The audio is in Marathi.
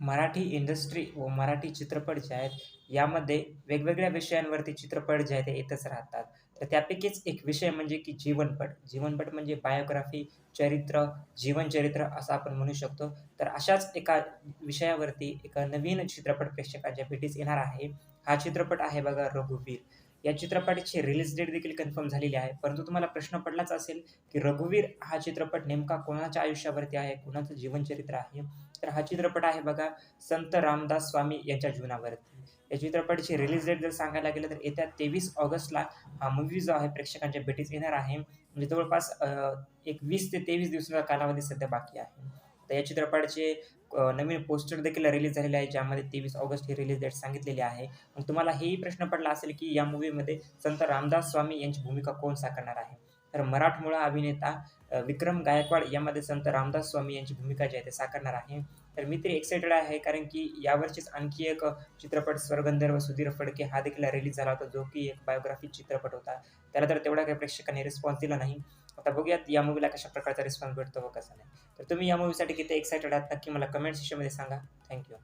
मराठी इंडस्ट्री व मराठी चित्रपट जे आहेत यामध्ये वेगवेगळ्या विषयांवरती चित्रपट जे आहेत ते येतच राहतात. तर त्यापैकीच एक विषय म्हणजे की जीवनपट. जीवनपट म्हणजे बायोग्राफी चरित्र जीवनचरित्र असं आपण म्हणू शकतो. तर अशाच एका विषयावरती एका नवीन चित्रपट प्रेक्षकाच्या भेटीस येणार आहे. हा चित्रपट आहे बघा रघुवीर. या चित्रपटाची रिलीज डेट देखील कन्फर्म झालेली आहे. परंतु तुम्हाला प्रश्न पडलाच असेल की रघुवीर हा चित्रपट नेमका कोणाच्या आयुष्यावरती आहे? कोणाचं जीवनचरित्र आहे? तर हा चित्रपट आहे बघा संत रामदास स्वामी यांच्या जीवनावरती. या चित्रपटाची रिलीज डेट जर सांगायला गेलं तर येत्या तेवीस ऑगस्टला हा मूवी जो आहे प्रेक्षकांच्या भेटीस येणार आहे. म्हणजे जवळपास एक वीस ते तेवीस दिवसाचा कालावधी सध्या बाकी आहे. तर या चित्रपटाचे नवीन पोस्टर देखील रिलीज झालेले आहे ज्यामध्ये तेवीस ऑगस्ट ही रिलीज डेट सांगितलेली आहे. मग तुम्हाला हेही प्रश्न पडला असेल की या मूवीमध्ये संत रामदास स्वामी यांची भूमिका कोण साकारणार आहे? तर मराठमोळा अभिनेता विक्रम गायकवाड यामध्ये संत रामदास स्वामी यांची भूमिका जी आहे ते साकारणार आहे. तर मी तरी एक्सायटेड आहे कारण की यावरचीच आणखी एक चित्रपट स्वरगंधर्व सुधीर फडके हा देखील रिलीज झाला होता जो की एक बायोग्राफी चित्रपट होता. त्याला तर तेवढा काही प्रेक्षकांनी रिस्पॉन्स दिला नाही. आता बघूयात या मूवीला कशा प्रकारचा रिस्पॉन्स भेटतो व कसा नाही. तर तुम्ही या मूवीसाठी किती एक्सायटेड आहात नक्की मला कमेंट सेक्शनमध्ये सांगा. थँक्यू